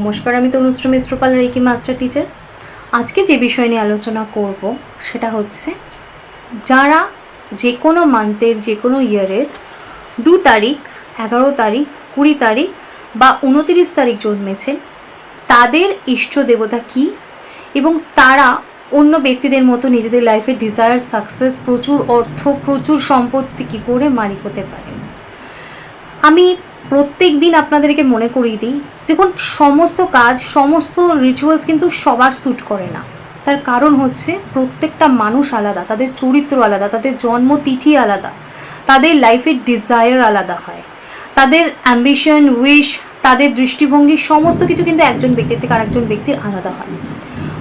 নমস্কার, আমি Tanushree Mitrapal reiki master teacher. আজকে যে বিষয় নিয়ে আলোচনা করব, সেটা হচ্ছে যারা যে কোনো মান্থের যে কোনো ইয়ারের দু তারিখ, এগারো তারিখ, কুড়ি তারিখ বা উনতিরিশ তারিখ জন্মেছেন, তাদের ইষ্ট দেবতা কী এবং তারা অন্য ব্যক্তিদের মতো নিজেদের লাইফে ডিজায়ার সাকসেস প্রচুর অর্থ, প্রচুর সম্পত্তি কী করে মালিক হতে পারে? আমি প্রত্যেক দিন আপনাদেরকে মনে করিয়ে দিই, দেখুন, সমস্ত কাজ, সমস্ত রিচুয়ালস কিন্তু সবার স্যুট করে না। তার কারণ হচ্ছে, প্রত্যেকটা মানুষ আলাদা, তাদের চরিত্র আলাদা, তাদের জন্মতিথি আলাদা, তাদের লাইফের ডিজায়ার আলাদা হয়। তাদের অ্যাম্বিশন উইশ তাদের দৃষ্টিভঙ্গি, সমস্ত কিছু কিন্তু একজন ব্যক্তির থেকে আরেকজন ব্যক্তির আলাদা হয়।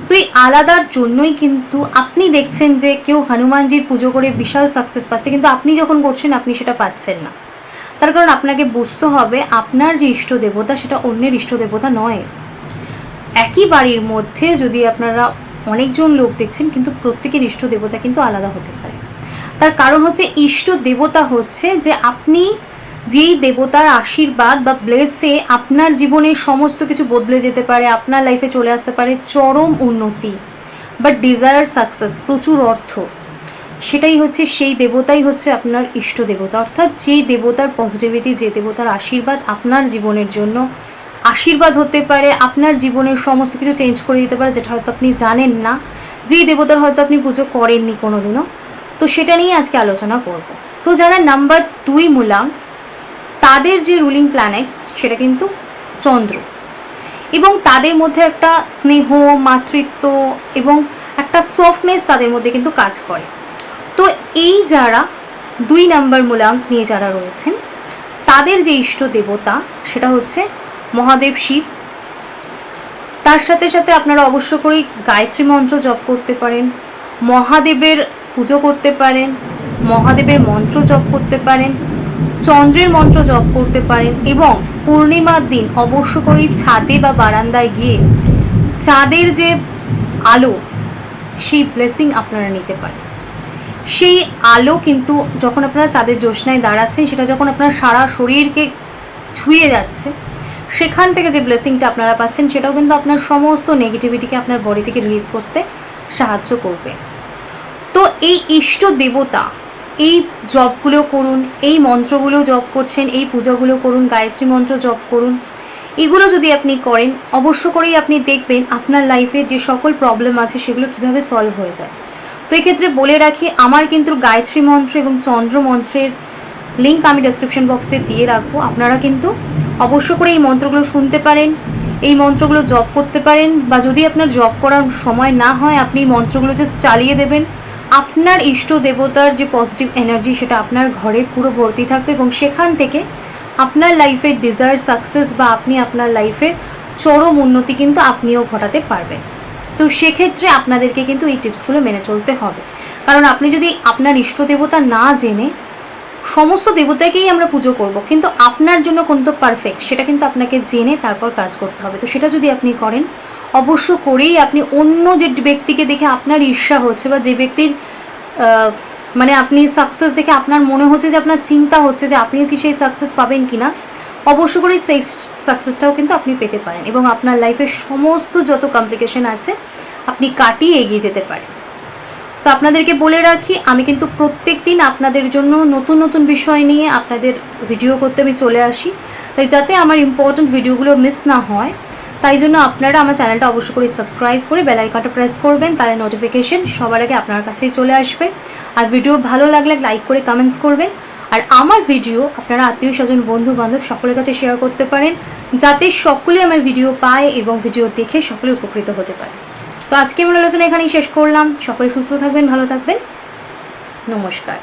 তো এই আলাদার জন্যই কিন্তু আপনি দেখছেন যে কেউ হনুমানজির পুজো করে বিশাল সাকসেস পাচ্ছে, কিন্তু আপনি যখন করছেন, আপনি সেটা পাচ্ছেন না। তার কারণ আপনাকে বুঝতে হবে আপনার যে ইষ্ট দেবতা সেটা অন্যের ইষ্ট দেবতা নয়। একই বাড়ির মধ্যে যদি আপনারা অনেকজন লোক দেখছেন, কিন্তু প্রত্যেকের ইষ্ট দেবতা কিন্তু আলাদা হতে পারে। তার কারণ হচ্ছে ইষ্ট দেবতা হচ্ছে যে আপনি যেই দেবতার আশীর্বাদ বা ব্লেসে আপনার জীবনের সমস্ত কিছু বদলে যেতে পারে, আপনার লাইফে চলে আসতে পারে, চরম উন্নতি বা ডিজায়ার সাকসেস প্রচুর অর্থ। সেটাই হচ্ছে, সেই দেবতাই হচ্ছে আপনার ইষ্ট দেবতা। অর্থাৎ যেই দেবতার পজিটিভিটি যে দেবতার আশীর্বাদ আপনার জীবনের জন্য আশীর্বাদ হতে পারে, আপনার জীবনের সমস্ত কিছু চেঞ্জ করে দিতে পারে, যেটা হয়তো আপনি জানেন না। যেই দেবতার হয়তো আপনি পুজো করেননি কোনো দিনও তো সেটা নিয়ে আজকে আলোচনা করব। তো যারা নাম্বার দুই মূলাং তাদের যে রুলিং প্ল্যানেটস সেটা কিন্তু চন্দ্র। এবং তাদের মধ্যে একটা স্নেহ, মাতৃত্ব এবং একটা সফটনেস তাদের মধ্যে কিন্তু কাজ করে। তো এই যারা দুই নাম্বার মূলাঙ্ক নিয়ে যারা রয়েছেন, তাদের যে ইষ্ট দেবতা, সেটা হচ্ছে মহাদেব শিব। তার সাথে সাথে আপনারা অবশ্য করেই গায়ত্রী মন্ত্র জপ করতে পারেন, মহাদেবের পুজো করতে পারেন, মহাদেবের মন্ত্র জপ করতে পারেন, চন্দ্রের মন্ত্র জপ করতে পারেন এবং পূর্ণিমার দিন অবশ্য করেই ছাদে বা বারান্দায় গিয়ে চাঁদের যে আলো, সেই ব্লেসিং আপনারা নিতে পারেন। সেই আলো কিন্তু যখন আপনারা চাঁদের জ্যোৎস্নায় দাঁড়াচ্ছেন, সেটা যখন আপনার সারা শরীরকে ছুঁয়ে যাচ্ছে, সেখান থেকে যে ব্লেসিংটা আপনারা পাচ্ছেন, সেটাও কিন্তু আপনার সমস্ত নেগেটিভিটিকে আপনার বডি থেকে রিলিজ করতে সাহায্য করবে। তো এই ইষ্ট দেবতা, এই জবগুলো করুন, এই মন্ত্রগুলো জপ করছেন, এই পূজাগুলো করুন, গায়ত্রী মন্ত্র জপ করুন, এগুলো যদি আপনি করেন, অবশ্য করেই আপনি দেখবেন আপনার লাইফে যে সকল প্রবলেম আছে, সেগুলো কীভাবে সলভ হয়ে যায়। তো এই ক্ষেত্রে বলে রাখি, আমার কিন্তু গায়ত্রী মন্ত্র এবং চন্দ্র মন্ত্রের লিঙ্ক আমি ডেসক্রিপশন বক্সে দিয়ে রাখব। আপনারা কিন্তু অবশ্য করে এই মন্ত্রগুলো শুনতে পারেন, এই মন্ত্রগুলো জপ করতে পারেন বা যদি আপনার জপ করার সময় না হয়, আপনি এই মন্ত্রগুলো জাস্ট চালিয়ে দেবেন। আপনার ইষ্ট দেবতার যে পজিটিভ এনার্জি সেটা আপনার ঘরে পুরো ভর্তি থাকবে এবং সেখান থেকে আপনার লাইফের ডিজায়ার সাকসেস বা আপনি আপনার লাইফে চরম উন্নতি কিন্তু আপনিও ঘটাতে পারবেন। তো সেক্ষেত্রে আপনাদেরকে কিন্তু এই টিপসগুলো মেনে চলতে হবে। কারণ আপনি যদি আপনার ইষ্ট দেবতা না জেনে, সমস্ত দেবতাকেই আমরা পুজো করব, কিন্তু আপনার জন্য কোনটা পারফেক্ট সেটা কিন্তু আপনাকে জেনে তারপর কাজ করতে হবে। তো সেটা যদি আপনি করেন, অবশ্য করেই আপনি অন্য যে ব্যক্তিকে দেখে আপনার ঈর্ষা হচ্ছে বা যে ব্যক্তির মানে আপনি সাকসেস দেখে আপনার মনে হচ্ছে যে আপনার চিন্তা হচ্ছে যে আপনিও কি সেই সাকসেস পাবেন কি না অবশ্য করে সেই সাকসেসটাও কিন্তু আপনি পেতে পারেন এবং আপনার লাইফের সমস্ত যত কমপ্লিকেশন আছে, আপনি কাটিয়ে এগিয়ে যেতে পারেন। তো আপনাদেরকে বলে রাখি, আমি কিন্তু প্রত্যেক দিন আপনাদের জন্য নতুন নতুন বিষয় নিয়ে আপনাদের ভিডিও করতে আমি চলে আসি। তাই যাতে আমার ইম্পর্ট্যান্ট ভিডিওগুলো মিস না হয়, তাই জন্য আপনারা আমার চ্যানেলটা অবশ্য করে সাবস্ক্রাইব করে বেল আইকনটা প্রেস করবেন, তাহলে নোটিফিকেশন সবার আগে আপনার কাছেই চলে আসবে। আর ভিডিও ভালো লাগলে লাইক করে কমেন্টস করবেন। আর আমার ভিডিও আপনারা আত্মীয় স্বজন বন্ধু বান্ধব সকলের কাছে শেয়ার করতে পারেন, যাতে সকলে আমার ভিডিও পায় এবং ভিডিও দেখে সকলে উপকৃত হতে পারে। তো আজকে আমার আলোচনা এখানেই শেষ করলাম। সকলে সুস্থ থাকবেন, ভালো থাকবেন। নমস্কার।